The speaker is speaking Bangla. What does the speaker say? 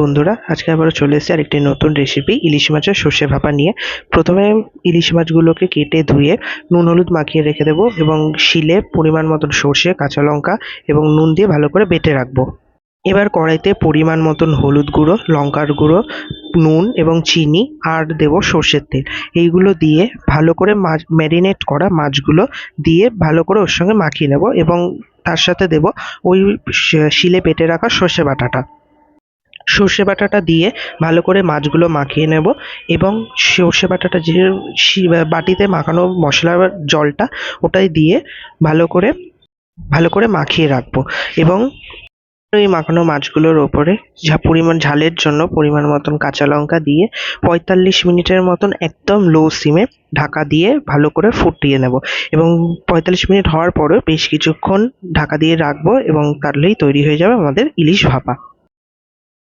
বন্ধুরা, আজকে আবারও চলে এসেছি আরেকটি নতুন রেসিপি ইলিশ মাছের সর্ষে ভাপা নিয়ে। প্রথমে ইলিশ মাছগুলোকে কেটে ধুয়ে নুন হলুদ মাখিয়ে রেখে দেবো এবং শিলে পরিমাণ মতন সর্ষে, কাঁচা লঙ্কা এবং নুন দিয়ে ভালো করে বেটে রাখব। এবার কড়াইতে পরিমাণ মতন হলুদ গুঁড়ো, লঙ্কার গুঁড়ো, নুন এবং চিনি আর দেবো সর্ষের তেল। এইগুলো দিয়ে ভালো করে মাছ ম্যারিনেট করা মাছগুলো দিয়ে ভালো করে ওর সঙ্গে মাখিয়ে নেব এবং তার সাথে দেবো ওই শিলে বেটে রাখা সর্ষে বাটাটা। সর্ষে বাটাটা দিয়ে ভালো করে মাছগুলো মাখিয়ে নেব এবং সর্ষে বাটাটা যে বাটিতে মাখানো মশলার জলটা ওটাই দিয়ে ভালো করে ভালো করে মাখিয়ে রাখব এবং এই মাখানো মাছগুলোর ওপরে যা পরিমাণ ঝালের জন্য পরিমাণ মতন কাঁচা লঙ্কা দিয়ে পঁয়তাল্লিশ মিনিটের মতন একদম লো সিমে ঢাকা দিয়ে ভালো করে ফুটিয়ে নেব এবং পঁয়তাল্লিশ মিনিট হওয়ার পরেও বেশ কিছুক্ষণ ঢাকা দিয়ে রাখব এবং তাহলেই তৈরি হয়ে যাবে আমাদের ইলিশ ভাপা।